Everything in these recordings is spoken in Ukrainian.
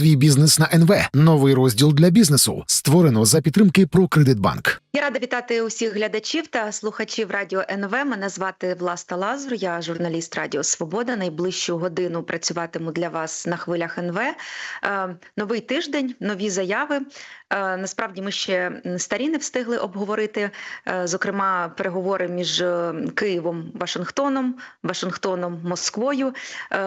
свій бізнес на НВ. Новий розділ для бізнесу створено за підтримки «Прокредитбанк». Я рада вітати усіх глядачів та слухачів радіо НВ. Мене звати Власта Лазур. Я журналіст Радіо Свобода. Найближчу годину працюватиму для вас на хвилях НВ. Е, новий тиждень, нові заяви. Е, насправді ми ще старі не встигли обговорити. Е, зокрема, переговори між Києвом, Вашингтоном, Вашингтоном, Москвою.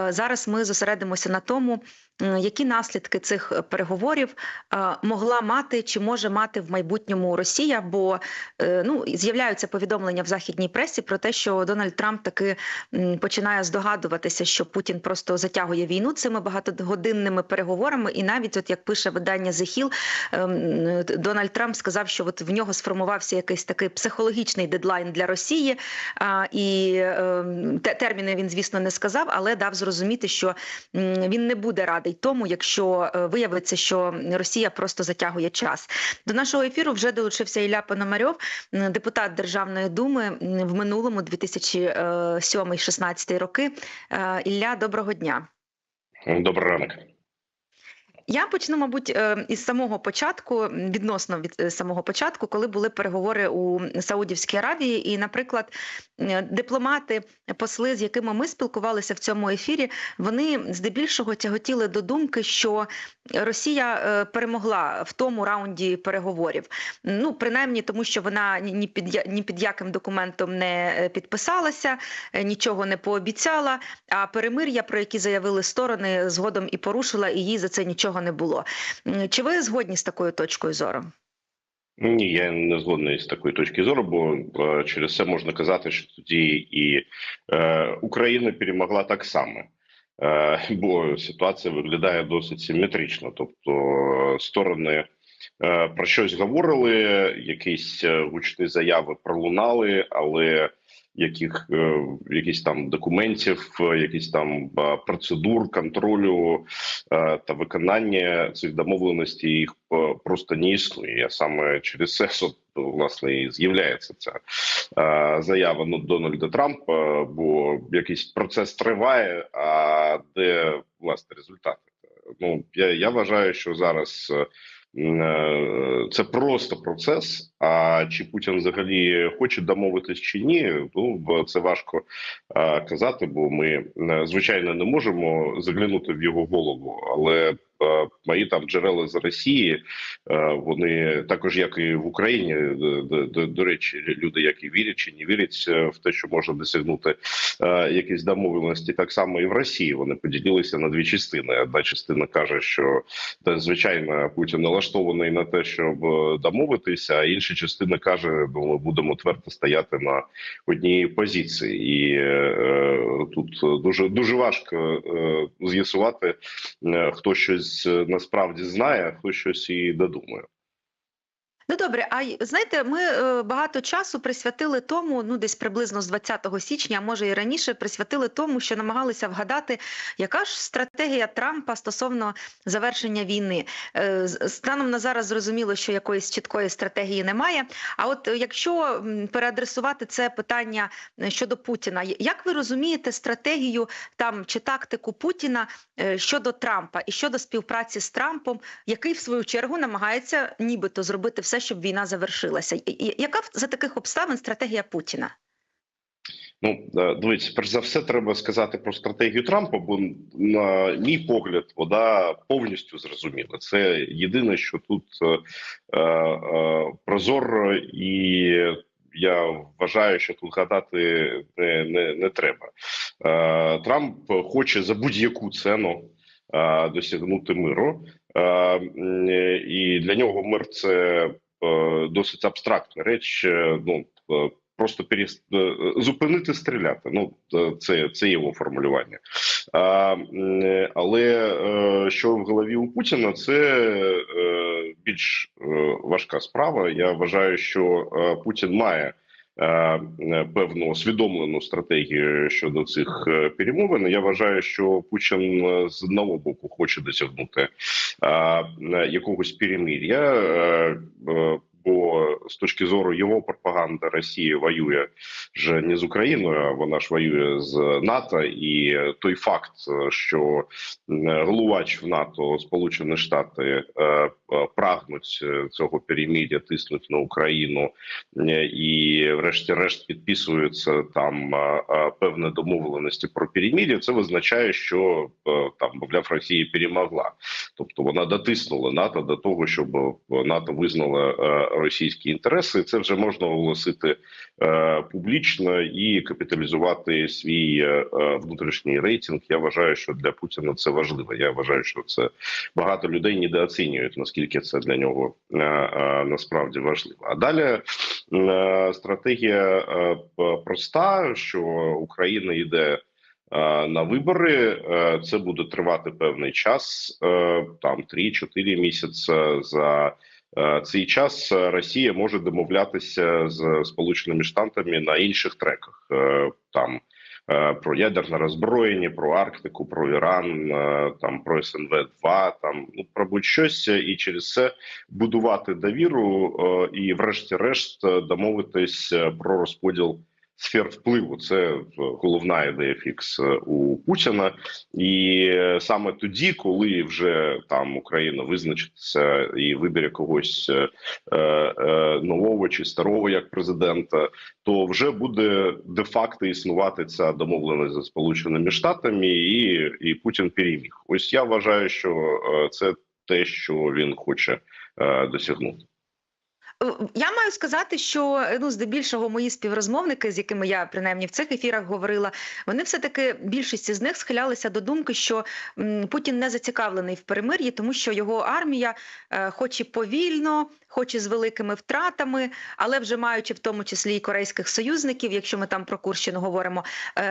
Зараз ми зосередимося на тому, які наслідки цих переговорів е, могла мати чи може мати в майбутньому Росія. Бо е, ну з'являються повідомлення в західній пресі про те, що Дональд Трамп таки починає здогадуватися, що Путін просто затягує війну цими багатогодинними переговорами. І навіть, от як пише видання The Hill, Дональд Трамп сказав, що от в нього сформувався якийсь такий психологічний дедлайн для Росії. І те- терміни він, звісно, не сказав, але дав зрозуміти, що він не буде радий тому, якщо е, виявиться, що Росія просто затягує час. До нашого ефіру вже долучився Ілля Пономарьов, депутат Державної думи в минулому 2007-16 роки. Е, Ілля, доброго дня. Добрий ранок. Я почну, мабуть, е, із самого початку, відносно від е, самого початку, коли були переговори у Саудівській Аравії, і, наприклад, е, дипломати, посли, з якими ми спілкувалися в цьому ефірі, вони здебільшого тяготіли до думки, що Росія е, перемогла в тому раунді переговорів. Ну, принаймні, тому що вона ні- під ні під яким документом не е, підписалася, е, нічого не пообіцяла. А перемир'я, про які заявили сторони, згодом і порушила, і їй за це нічого не було. Чи ви згодні з такою точкою зору? Ні, я не згодний з такої точки зору, бо е, через це можна казати, що тоді і е, Україна перемогла так само. Е, бо ситуація виглядає досить симетрично. Тобто е, сторони е, про щось говорили, якісь е, гучні заяви пролунали, але яких е, якісь там документів, е, якісь там е, процедур контролю та виконання цих домовленостей їх просто не існує. Я саме через це власне і з'являється ця заява ну, Дональда Трампа, бо якийсь процес триває. А де власне результати? Ну я, я вважаю, що зараз. Е, Це просто процес. А чи Путін взагалі хоче домовитись чи ні? Ну це важко е, казати, бо ми е, звичайно не можемо заглянути в його голову. Але мої там джерела з Росії, е, вони також, як і в Україні, до, до, до, до речі, люди, які вірять чи не вірять е, в те, що можна досягнути е, якісь домовленості, так само і в Росії. Вони поділилися на дві частини. Одна частина каже, що та звичайно Путін налаштований на те, щоб е, домовитися, а інша частина каже: ну ми будемо твердо стояти на одній позиції, і е, е, тут дуже дуже важко е, з'ясувати, е, хто щось е, насправді знає, а хто щось і додумає. Ну добре, а знаєте, ми е, багато часу присвятили тому, ну десь приблизно з 20 січня, а може і раніше, присвятили тому, що намагалися вгадати, яка ж стратегія Трампа стосовно завершення війни. Е, Станом на зараз зрозуміло, що якоїсь чіткої стратегії немає. А от е, якщо переадресувати це питання щодо Путіна, як ви розумієте стратегію там чи тактику Путіна щодо Трампа і щодо співпраці з Трампом, який в свою чергу намагається нібито зробити все, щоб війна завершилася. Яка за таких обставин стратегія Путіна? Ну дивіться, перш за все, треба сказати про стратегію Трампа, бо на мій погляд, вона повністю зрозуміла. Це єдине, що тут е, е, прозоро, і я вважаю, що тут гадати не, не, не треба. Е, Трамп хоче за будь-яку ціну е, досягнути миру, е, і для нього мир це досить абстрактна реч. е, Ну е, просто перест... е, зупинити стріляти. Ну е, це, це його формулювання. А, е, але е, що в голові у Путіна, це е, більш е, важка справа. Я вважаю, що е, Путін має. Е, е, Певну усвідомлену стратегію щодо цих е, перемовин. Я вважаю, що Путін з одного боку хоче досягнути якогось перемир'я. Е, е, бо з точки зору його пропаганди Росія воює ж не з Україною, а вона ж воює з НАТО. І той факт, що м, головач в НАТО Сполучені Штати е, е, прагнуть е, цього перемір'я, тиснуть на Україну е, і, врешті-решт, підписуються там е, е, певні домовленості про перемір'я. Це визначає, що е, там мовляв Росія перемогла, тобто вона дотиснула НАТО до того, щоб е, НАТО визнала е, російські інтереси. Це вже можна оголосити е, публічно і капіталізувати свій е, внутрішній рейтинг. Я вважаю, що для Путіна це важливо. Я вважаю, що це багато людей недооцінюють наскільки це для нього е, насправді важливо. А далі стратегія проста, що Україна йде. На вибори це буде тривати певний час, там 3-4 місяці. За цей час е, Росія може домовлятися з Сполученими Штатами на інших треках. Е, Там е, про ядерне роззброєння, про Арктику, про Іран, е, там про СНВ 2 там ну про будь-щось, і через це будувати довіру е, і, врешті-решт, е, домовитись е, про розподіл сфер впливу. Це е, головна ідея фікс е, у Путіна. І е, саме тоді, коли вже там Україна визначиться і вибере когось е, е, нового чи старого як президента, то вже буде де-факто існувати ця домовленість зі сполученими штатами, і, і Путін переміг. Ось я вважаю, що це те, що він хоче е, досягнути. Е, Я маю сказати, що е, ну здебільшого мої співрозмовники, з якими я принаймні в цих ефірах говорила, вони все таки більшість із них схилялися до думки, що Путін не зацікавлений в перемир'ї, тому що його армія, е, хоч і повільно, хоч і з великими втратами, але вже маючи в тому числі і корейських союзників, якщо ми там про Курщину говоримо,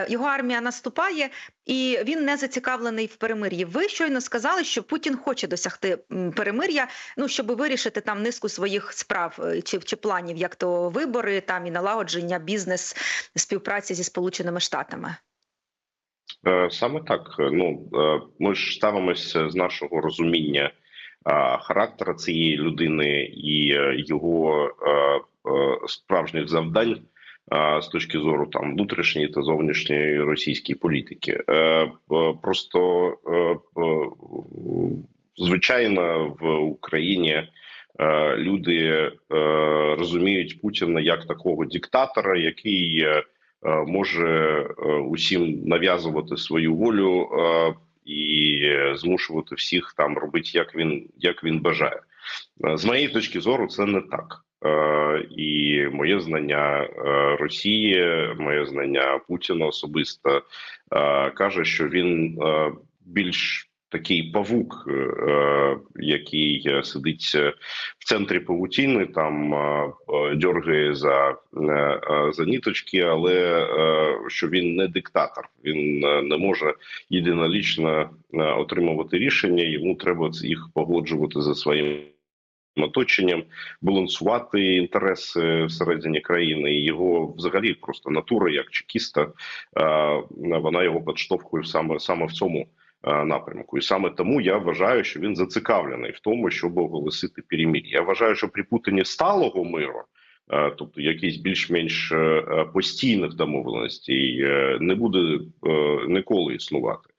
його армія наступає, і він не зацікавлений в перемир'ї. Ви щойно сказали, що Путін хоче досягти перемир'я, ну щоб вирішити там низку своїх справ чи, чи планів, як то вибори, там і налагодження бізнес співпраці зі Сполученими Штатами. Е, Саме так. Ну е, ми ж ставимося з нашого розуміння е, характера цієї людини і е, його е, е, справжніх завдань е, з точки зору там внутрішньої та зовнішньої російської політики. Е, е, Просто е, е, звичайно в Україні. Е, Люди е, розуміють Путіна як такого диктатора, який е, може усім нав'язувати свою волю і змушувати всіх там робити, як він як він бажає. З моєї точки зору, це не так. І моє знання Росії, моє знання Путіна особисто каже, що він більш такий павук, е, який е, сидить е, в центрі павутіни, там е, е, дьоргає за, е, е, за ніточки, але е, що він не диктатор, він е, не може єдинолічно е, отримувати рішення. Йому треба їх погоджувати за своїм оточенням, балансувати інтереси всередині країни. І Його взагалі просто натура як чекіста, е, вона його підштовхує саме саме в цьому е, напрямку. І саме тому я вважаю, що він зацікавлений в тому, щоб оголосити перемир'я. Я вважаю, що при Путіні сталого миру. е, Тобто якісь більш-менш е, е, постійних домовленостей е, не буде е, ніколи існувати,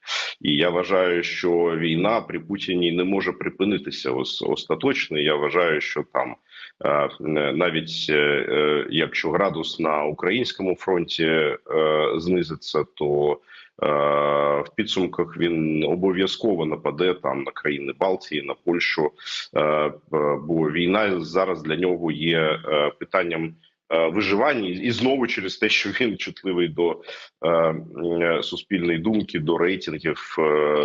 і я вважаю, що війна при Путіні не може припинитися остаточно. Я вважаю, що там е, навіть е, е, якщо градус на українському фронті е, знизиться, то Е, в підсумках він обов'язково нападе там на країни Балтії, на Польщу. Е, Бо війна зараз для нього є е, питанням. е, Виживання і знову через те, що він чутливий до суспільної думки, до рейтингів,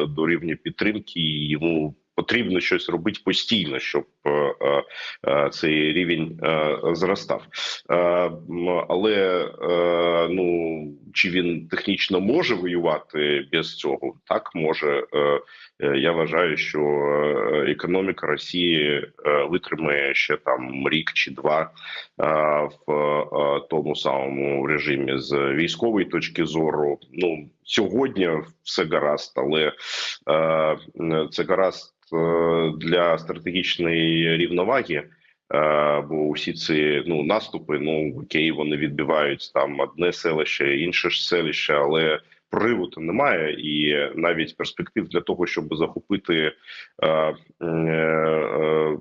до рівня підтримки, і йому потрібно щось робити постійно, щоб е, е, е, цей рівень зростав. Але ну чи він технічно може воювати без цього? Так може. Е, Я вважаю, що е, економіка Росії е, витримає ще там рік чи два в тому самому режимі з військової точки зору. Ну сьогодні все гаразд, але це гаразд для стратегічної рівноваги. Бо усі ці ну наступи, ну окей, вони відбивають там одне селище, інше ж селище, але то немає, і навіть перспектив для того, щоб захопити е, е, е,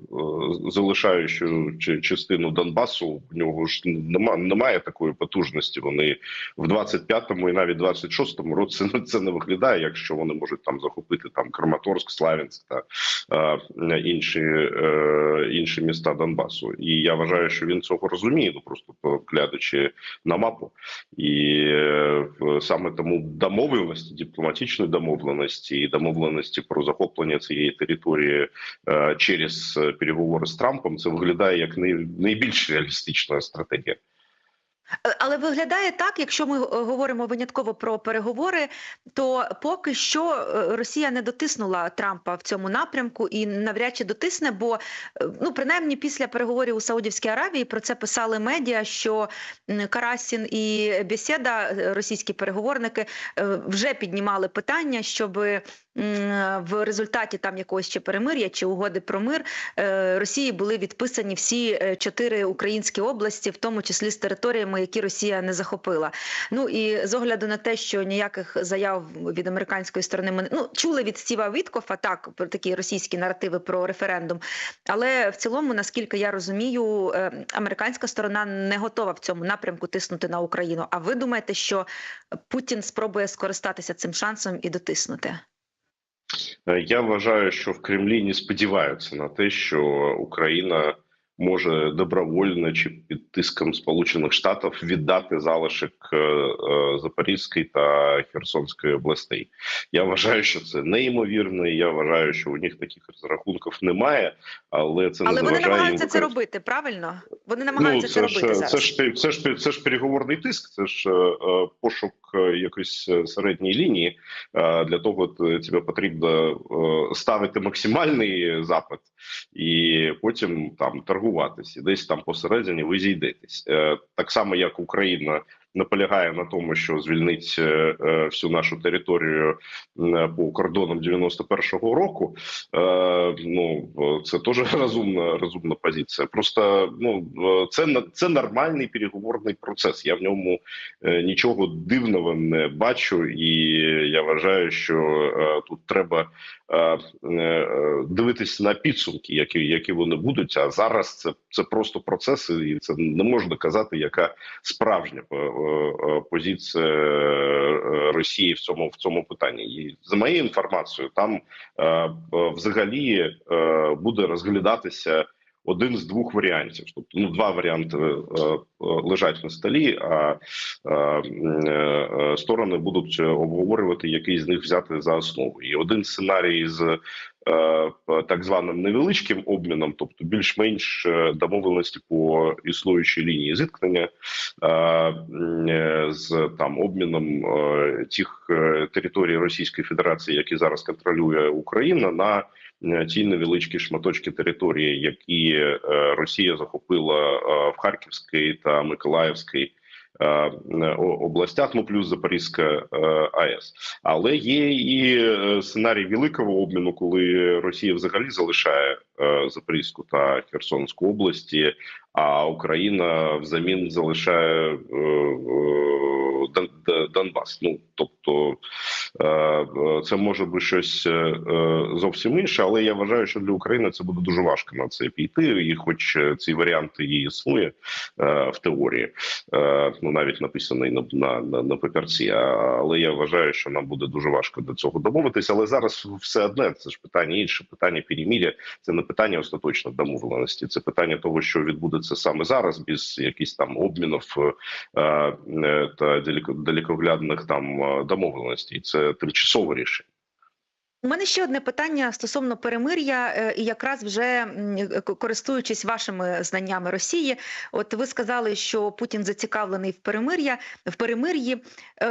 залишаючу частину Донбасу, в нього ж нема, немає такої потужності. Вони в 25-му і навіть 26-му році це, це не виглядає, якщо вони можуть там захопити там Краматорськ, Славянськ та е, інші, е, інші міста Донбасу. І я вважаю, що він цього розуміє, ну просто поглядачи на мапу. І е, саме тому домовленості, дипломатичної домовленості і домовленості про захоплення цієї території е, через е, переговори з Трампом, це виглядає як най, найбільш реалістична стратегія. Е, Але виглядає так, якщо ми е, говоримо винятково про переговори, то поки що е, Росія не дотиснула Трампа в цьому напрямку і навряд чи дотисне, бо ну принаймні після переговорів у Саудівській Аравії про це писали медіа, що Карасін і Бесєда, е, російські переговорники, вже піднімали питання, щоб в результаті там якогось ще перемир'я чи угоди про мир е, Росії були відписані всі е, чотири українські області, в тому числі з територіями, які Росія не захопила. Ну і з огляду на те, що ніяких заяв від американської сторони ми ну чули від Стіва Віткофа так про такі російські наративи про референдум. Але в цілому, наскільки я розумію, е, американська сторона не готова в цьому напрямку тиснути на Україну. А ви думаєте, що Путін спробує скористатися цим шансом і дотиснути? Е, Я вважаю, що в Кремлі не сподіваються на те, що Україна може добровольно чи під тиском Сполучених Штатів віддати залишок е, е, Запорізької та Херсонської областей. Я вважаю, що це неймовірно. і Я вважаю, що у них таких розрахунків немає, але це не Але вони заважає їм намагаються це робити, правильно? Вони намагаються ну, це, це, робити ж, зараз. це ж це ж це ж переговорний тиск, це ж е, е, пошук е, якоїсь е, середньої лінії. Е, для того тебе потрібно е, ставити максимальний запит і потім там торгуватися. Десь там посередині ви зійдетесь. Е, так само як Україна. Наполягає на тому, що звільнить е, е, всю нашу територію по кордонам 91-го року. Ну це теж розумна розумна позиція. Просто ну це це нормальний переговорний процес. Я в ньому нічого дивного не бачу, і я вважаю, що тут треба дивитися на підсумки, які які вони будуть. А зараз це, це просто процеси, і це не можна казати, яка справжня е, е, позиція е, Росії в цьому в цьому питанні. І за моєю інформацією, там е, е, взагалі е, буде розглядатися один з двох варіантів. Тобто, ну два варіанти е, е, лежать на столі, а е, е, сторони будуть обговорювати, який з них взяти за основу. І один сценарій з е, так званим невеличким обміном, тобто більш-менш е, домовленості по існуючій лінії зіткнення, е, з там обміном е, тих територій Російської Федерації, які зараз контролює Україна, на ті невеличкі шматочки території, які е, Росія захопила е, в Харківській та Миколаївській. е, областях, ну плюс Запорізька АЕС, але є і сценарій великого обміну, коли Росія взагалі залишає Запорізьку та Херсонську області, а Україна взамін залишає е, е, Донбас. Ну тобто е, це може бути щось е, е, зовсім інше, але я вважаю, що для України це буде дуже важко на це піти. І, хоч е, ці варіанти і існує е, в теорії, е, ну навіть написаний на, на, на, на папірці. Але я вважаю, що нам буде дуже важко до цього домовитися. Але зараз все одне це ж питання інше. Питання переміря це не питання остаточної домовленості, це питання того, що відбудеться саме зараз, без якихось там обмінів е, е, та далеко- далекоглядних там е, домовленостей. Це тимчасове рішення. У мене ще одне питання стосовно перемир'я, е, і якраз вже е, користуючись вашими знаннями Росії, от ви сказали, що Путін зацікавлений в перемир'я в перемир'ї. Е,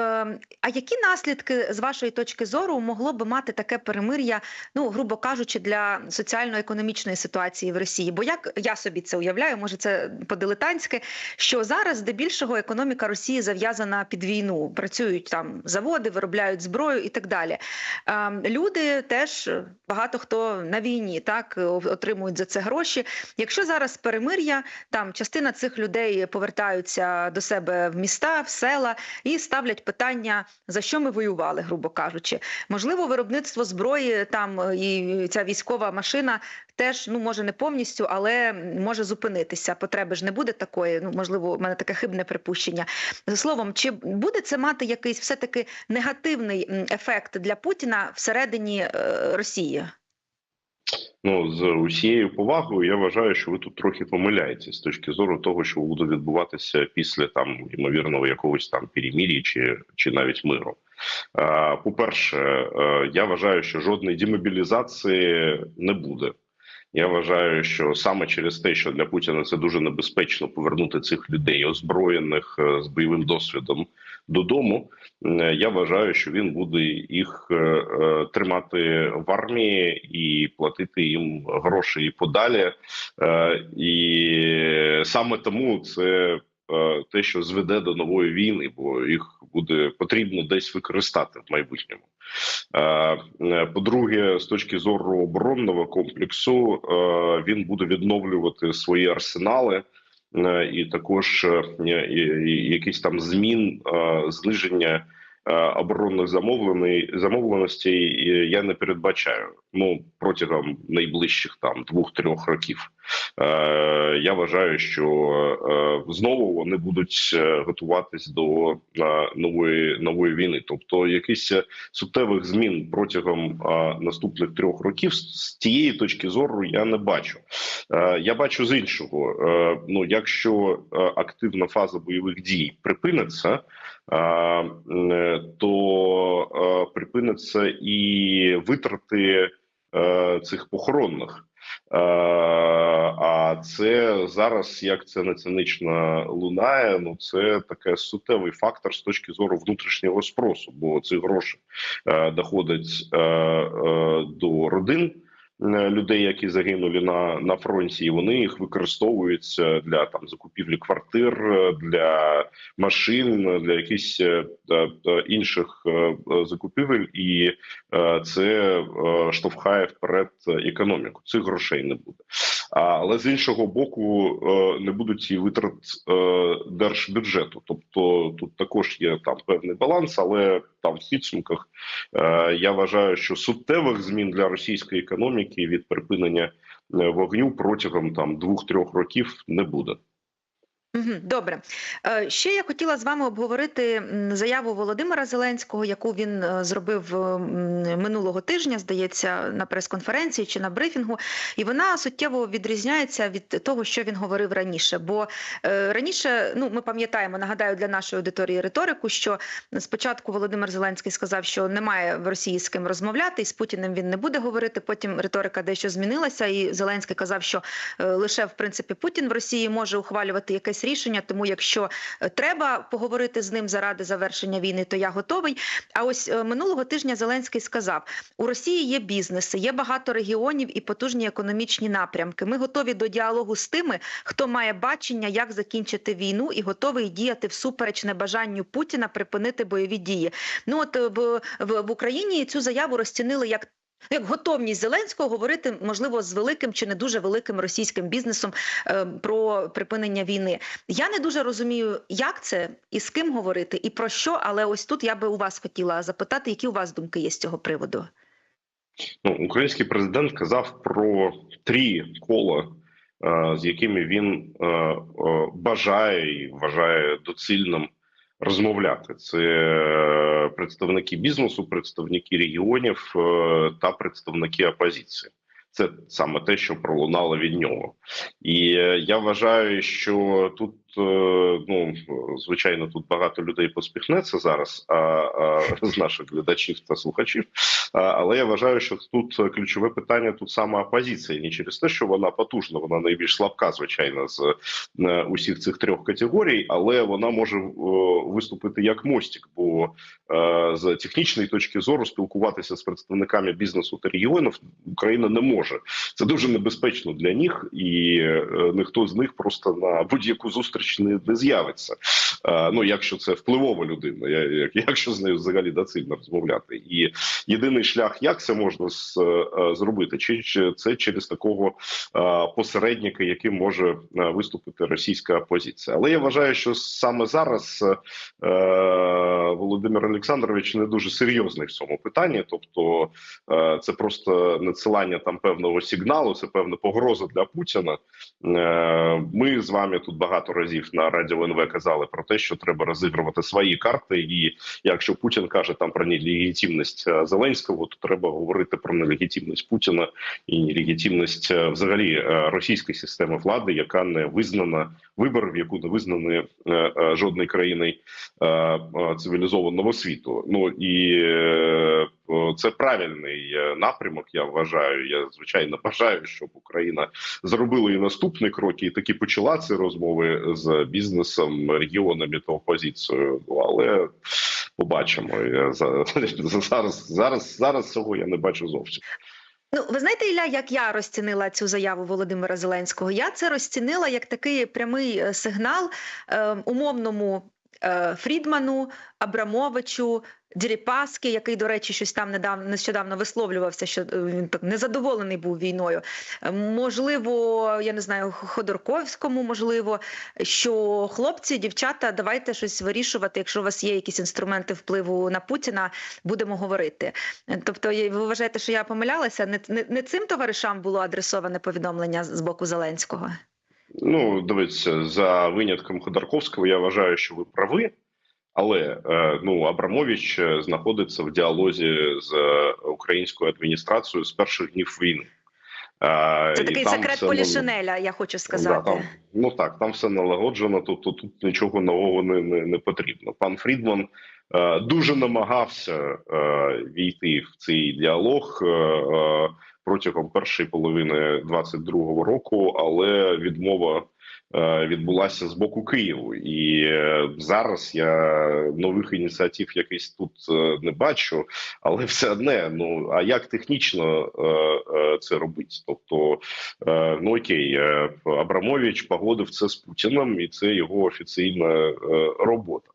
А які наслідки з вашої точки зору могло би мати таке перемир'я, ну грубо кажучи, для соціально-економічної ситуації в Росії? Бо як я собі це уявляю, може це по-дилетантськи, що зараз здебільшого економіка Росії зав'язана під війну, працюють там заводи, виробляють зброю і так далі. Ем, Люди люди теж багато хто на війні так отримують за це гроші. Якщо зараз перемир'я, там частина цих людей повертаються до себе в міста, в села і ставлять питання, за що ми воювали, грубо кажучи. Можливо, виробництво зброї там і ця військова машина теж ну може не повністю, але може зупинитися. Потреби ж не буде такої. Ну можливо, у мене таке хибне припущення. Словом, чи буде це мати якийсь все таки негативний ефект для Путіна всередині е, Росії? Ну з усією повагою, я вважаю, що ви тут трохи помиляєтесь з точки зору того, що буде відбуватися після там ймовірного якогось там перемір'я чи, чи навіть миру. Е, По-перше, е, я вважаю, що жодної демобілізації не буде. Я вважаю, що саме через те, що для Путіна це дуже небезпечно повернути цих людей, озброєних е, з бойовим досвідом додому. е, Я вважаю, що він буде їх е, е, тримати в армії і платити їм гроші і подалі. І саме тому це те, що зведе до нової війни, бо їх буде потрібно десь використати в майбутньому. По-друге, з точки зору оборонного комплексу, він буде відновлювати свої арсенали. Е, І також е, якісь там змін, е, зниження оборонних замовлений замовленостей я не передбачаю. Ну протягом найближчих там двох-трьох років. Е, Я вважаю, що е, знову вони будуть е, готуватись до нової нової війни, тобто е, суттєвих змін протягом наступних трьох років з тієї точки зору я не бачу. Я бачу з іншого. Ну, якщо активна фаза бойових дій припиниться, то припиниться і витрати цих похоронних. Е, А це зараз, як це не цинично лунає, ну це таке суттєвий фактор з точки зору внутрішнього спросу, бо ці гроші е, доходять е, до родин людей, які загинули на, на фронті, і вони їх використовують е, для там закупівлі квартир, е, для машин, для якихось е, е, е, інших е, е, закупівель, і е, це е, штовхає вперед економіку. Цих грошей не буде. Але з іншого боку, е, не будуть і витрат е, держбюджету. Тобто тут також є там певний баланс, але там в підсумках е, я вважаю, що суттєвих змін для російської економіки від припинення е, вогню протягом там двох-трьох років не буде. Добре, Е, ще я хотіла з вами обговорити заяву Володимира Зеленського, яку він е, зробив минулого тижня, здається, на прес-конференції чи на брифінгу, і вона суттєво відрізняється від того, що він говорив раніше. Бо е, раніше, ну ми пам'ятаємо, нагадаю для нашої аудиторії риторику, що спочатку Володимир Зеленський сказав, що немає в Росії з ким розмовляти, і з Путіним він не буде говорити. Потім риторика дещо змінилася, і Зеленський казав, що е, лише в принципі Путін в Росії може ухвалювати якесь рішення. Тому, якщо е, треба поговорити з ним заради завершення війни, то я готовий. А ось е, минулого тижня Зеленський сказав: у Росії є бізнеси, є багато регіонів і потужні економічні напрямки. Ми готові до діалогу з тими, хто має бачення, як закінчити війну, і готовий діяти всупереч небажанню Путіна припинити бойові дії. Ну от е, в, в, в Україні цю заяву розцінили як. Як готовність Зеленського говорити можливо з великим чи не дуже великим російським бізнесом е, про припинення війни. Я не дуже розумію, як це і з ким говорити, і про що. Але ось тут я би у вас хотіла запитати, які у вас думки є з цього приводу. Ну, український президент казав про три кола, е, з якими він е, е, бажає і вважає доцільним розмовляти. Це е, представники бізнесу, представники регіонів е, та представники опозиції. Це саме те, що пролунало від нього, і е, я вважаю, що тут ну звичайно тут багато людей поспіхнеться зараз, а, а з наших глядачів та слухачів. Але я вважаю, що тут ключове питання тут саме опозиція, не через те, що вона потужна, вона найбільш слабка, звичайно, з е, усіх цих трьох категорій, але вона може е, виступити як мостик, бо е, з технічної точки зору спілкуватися з представниками бізнесу та регіонів Україна не може. Це дуже небезпечно для них, і е, ніхто з них просто на будь-яку зустріч не з'явиться. Е, ну якщо це впливова людина, якщо з нею взагалі доцільно розмовляти, і єдиний шлях, як це можна е, зробити, чи, це через такого е, посередника, яким може виступити російська опозиція. Але я вважаю, що саме зараз Володимир Олександрович не дуже серйозний в цьому питанні, тобто це просто надсилання там певного сигналу, це певна погроза для Путіна. Ми з вами тут багато разів на радіо НВ казали про те, що треба розігрувати свої карти, і якщо Путін каже там про нелегітимність е, Зеленського, то треба говорити про нелегітимність Путіна і нелегітимність е, взагалі е, російської системи влади, яка не визнана виборів, яку не визнані жодної країни цивілізованого світу. Ну і це правильний е, напрямок. Я вважаю. Я звичайно бажаю, щоб Україна зробила і наступний крок, і таки почала ці розмови з бізнесом, регіонами та опозицією. Але побачимо. Я за- зараз, зараз, зараз цього я не бачу зовсім. Ну, ви знаєте, Ілля, як я розцінила цю заяву Володимира Зеленського? Я це розцінила як такий прямий е, сигнал е, умовному Фрідману, Абрамовичу, Діріпаски, який, до речі, щось там недавно нещодавно висловлювався, що е, він так незадоволений був війною. Е, Можливо, я не знаю, Ходорковському, можливо, що хлопці, дівчата, давайте щось вирішувати. Якщо у вас є якісь інструменти впливу на Путіна, будемо говорити. Тобто, ви вважаєте, що я помилялася? Не, не, не цим товаришам було адресоване повідомлення з боку Зеленського? Ну, дивіться, за винятком Ходорковського, я вважаю, що ви прави. Але е, ну Абрамович е, знаходиться в діалозі з українською адміністрацією з перших днів війни. Е, Це і такий там секрет все, Полішинеля, я хочу Да, сказати. там, ну так, там все налагоджено, тобто тут нічого нового не, не, не потрібно. Пан Фрідман е, дуже намагався е, війти в цей діалог е, протягом першої половини 22-го року, але відмова. е, Відбулася з боку Києву, і е, зараз я нових ініціатив якийсь тут е, не бачу, але все одне. Ну а як технічно це робити? Тобто Ну окей, Абрамович погодив це з Путіним, і це його офіційна робота.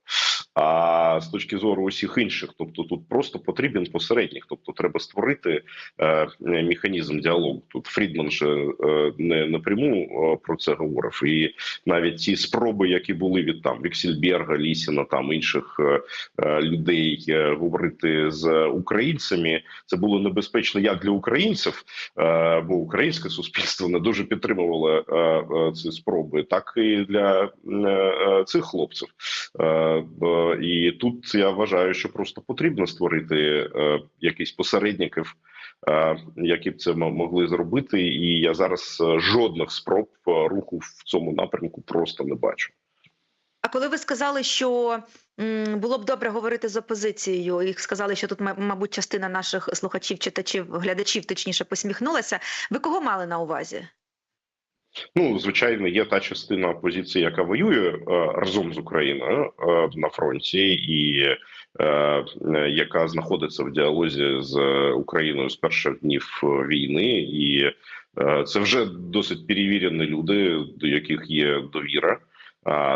А з точки зору усіх інших, тобто тут просто потрібен посередніх, тобто треба створити е, механізм діалогу. Тут Фрідман ще е, не напряму е, про це говорив, і навіть ті спроби, які були від там Віксельберга, Лісіна, там інших е, е, людей е, говорити з українцями, це було небезпечно як для українців, е, бо українське суспільство не дуже підтримувало е, е, ці спроби, так і для е, е, цих хлопців. Е, І тут я вважаю, що просто потрібно створити е, якісь посередників. е, Які б це могли зробити, і я зараз е, жодних спроб е, руху в цьому напрямку просто не бачу. А коли ви сказали, що було б добре говорити з опозицією, і сказали, що тут, мабуть, частина наших слухачів, читачів, глядачів, точніше, посміхнулася. Ви кого мали на увазі? Ну, звичайно, є та частина опозиції, яка воює е, разом з Україною е, на фронті, і е, яка знаходиться в діалозі з Україною з перших днів війни, і це вже досить перевірені люди, до яких є довіра.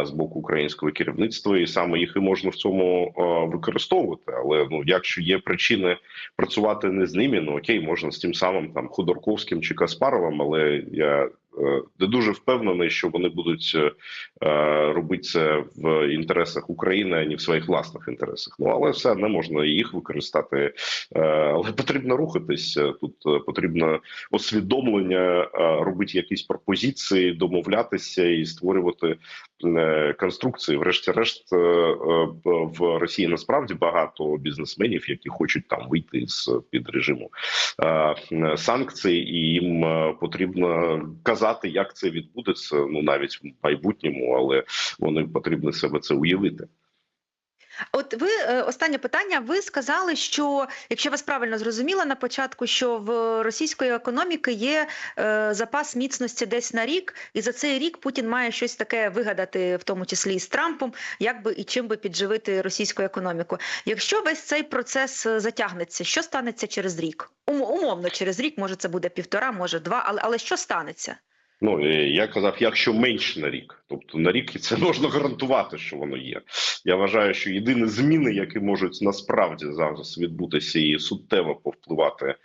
З боку українського керівництва, і саме їх і можна в цьому використовувати. Але ну, якщо є причини працювати не з ними, ну окей, можна з тим самим там Ходорковським чи Каспаровим, але я е, не дуже впевнений, що вони будуть е, е, робити це в інтересах України, а не в своїх власних інтересах. Ну але все не можна їх використати. Але потрібно рухатись. Тут потрібно усвідомлення, робити якісь пропозиції, домовлятися і створювати конструкції. Врешті-решт, в Росії насправді багато бізнесменів, які хочуть там вийти з під режиму санкцій, і їм потрібно казати, як це відбудеться. Ну навіть в майбутньому, але вони потрібно себе це уявити. От ви е, останнє питання. Ви сказали, що якщо вас правильно зрозуміла на початку, що в російської економіки є е, запас міцності десь на рік, і за цей рік Путін має щось таке вигадати, в тому числі і з Трампом, як би і чим би підживити російську економіку. Якщо весь цей процес е, затягнеться, що станеться через рік? Ум- умовно через рік, може це буде півтора, може два, але але що станеться? Ну е, я казав, якщо менше на рік, тобто на рік це можна гарантувати, що воно є. Я вважаю, що єдині зміни, які можуть насправді зараз відбутися і суттєво повпливати е,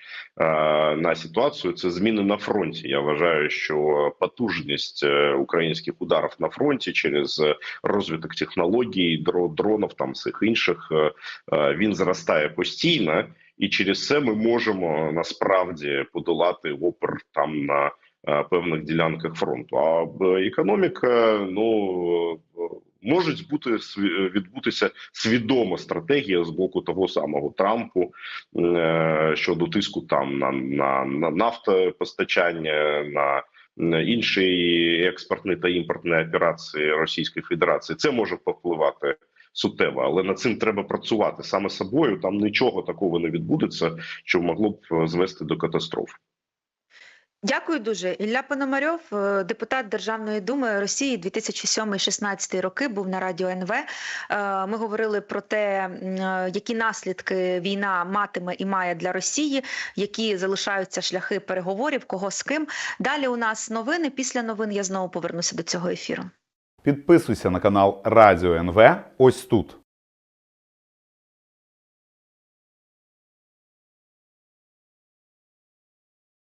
на ситуацію, це зміни на фронті. Я вважаю, що потужність е, українських ударів на фронті через розвиток технологій, дро- дронів там всіх інших, е, е, він зростає постійно. І через це ми можемо насправді подолати опір там на певних ділянках фронту. А економіка, ну е, можуть бути відбутися свідома стратегія з боку того самого Трампу е, щодо тиску там на, на, на нафтопостачання, на на інші експортні та імпортні операції Російської Федерації. Це може повпливати суттєво, але над цим треба працювати саме собою. Там нічого такого не відбудеться, що могло б е, звести до катастрофи. Дякую дуже. Ілля Пономарьов, е, депутат Державної думи Росії 2007-16 роки, був на радіо НВ. Е, Ми говорили про те, е, які наслідки війна матиме і має для Росії, які залишаються шляхи переговорів, кого з ким. Далі у нас новини. Після новин я знову повернуся до цього ефіру. Підписуйся на канал Радіо НВ ось тут.